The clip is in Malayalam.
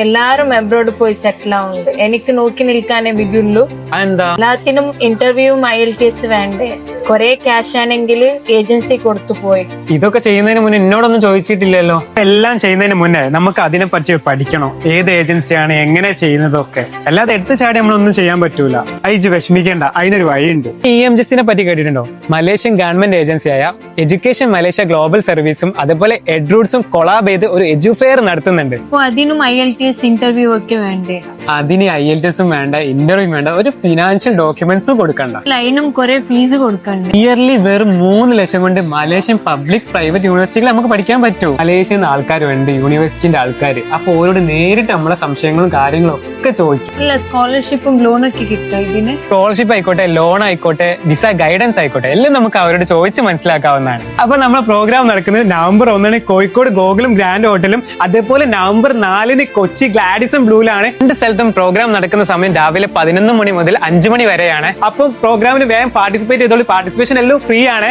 എല്ലാരും അബ്രോഡ് പോയി സെറ്റിൽ ആവുന്നുണ്ട് എനിക്ക് നോക്കി നിൽക്കാനേ അതെന്താ? എല്ലാത്തിനും ഇന്റർവ്യൂവും ഐ എൽ ടി എസ് വേണ്ടേ? കൊറേ ക്യാഷ് ആണെങ്കിൽ ഏജൻസി കൊടുത്തു പോയി. ഇതൊക്കെ ചെയ്യുന്നതിന് മുന്നേ എന്നോടൊന്നും ചോദിച്ചിട്ടില്ലല്ലോ. എല്ലാം ചെയ്യുന്നതിന് മുന്നേ നമുക്ക് അതിനെ പറ്റി പഠിക്കണം. ഏത് ഏജൻസിയാണ് എങ്ങനെ ചെയ്യുന്നതൊക്കെ. അല്ലാതെ എടുത്ത് ചാടി നമ്മളൊന്നും ചെയ്യാൻ പറ്റൂല. ഐജ് വിഷമിക്കേണ്ട അതിനൊരു വഴിയുണ്ട്. ഇ എം ജിസിനെ പറ്റി കേട്ടിട്ടുണ്ടോ? മലേഷ്യൻ ഗവൺമെന്റ് ഏജൻസിയായ എഡ്യൂക്കേഷൻ മലേഷ്യ ഗ്ലോബൽ സർവീസും അതുപോലെ എഡ്രൂട്ട്സും കൊളാബ് ചെയ്ത് ഒരു എജ്യൂഫെയർ നടത്തുന്നുണ്ട്. അതിനും I L T S interview ഒക്കെ വേണ്ടേ? അതിന് ഐ എൽ ടി എസും വേണ്ട ഇന്റർവ്യൂ വേണ്ട ഒരു ഫിനാൻഷ്യൽ ഡോക്യുമെന്റ്സും കൊടുക്കണ്ട. അതിനും കൊറേ ഫീസ് കൊടുക്കണ്ടേ. ഇയർലി വെറും മൂന്ന് ലക്ഷം കൊണ്ട് മലേഷ്യൻ പബ്ലിക് പ്രൈവറ്റ് യൂണിവേഴ്സിറ്റികൾ നമുക്ക് പഠിക്കാൻ പറ്റും. മലേഷ്യൻ ആൾക്കാരുണ്ട് യൂണിവേഴ്സിറ്റിന്റെ ആൾക്കാർ അപ്പോൾ ഓരോട് നേരിട്ട് നമ്മളെ സംശയങ്ങളും കാര്യങ്ങളും ഒക്കെ ചോദിക്കും. അല്ല സ്കോളർഷിപ്പും ലോൺ ഒക്കെ കിട്ടും ഇതിന്? സ്കോളർഷിപ്പ് ആയിക്കോട്ടെ ലോൺ ആയിക്കോട്ടെ വിസ ഗൈഡൻസ് ആയിക്കോട്ടെ എല്ലാം നമുക്ക് അവരോട് ചോദിച്ച് മനസ്സിലാക്കാവുന്നതാണ്. അപ്പൊ നമ്മുടെ പ്രോഗ്രാം നടക്കുന്നത് നവംബർ ഒന്നിന് കോഴിക്കോട് ഗോകുലം ഗ്രാൻഡ് ഹോട്ടലും അതേപോലെ നവംബർ നാലിന് കൊച്ചി ഗ്ലാഡിസും ബ്ലൂലാണ് രണ്ട് സ്ഥലത്തും പ്രോഗ്രാം നടക്കുന്ന സമയം രാവിലെ പതിനൊന്ന് മണി മുതൽ അഞ്ച് മണി വരെയാണ്. അപ്പം പ്രോഗ്രാമിന് വേഗം പാർട്ടിസിപ്പേറ്റ് ചെയ്തോളൂ പാർട്ടിസിപ്പേഷൻ എല്ലാം ഫ്രീ ആണ്.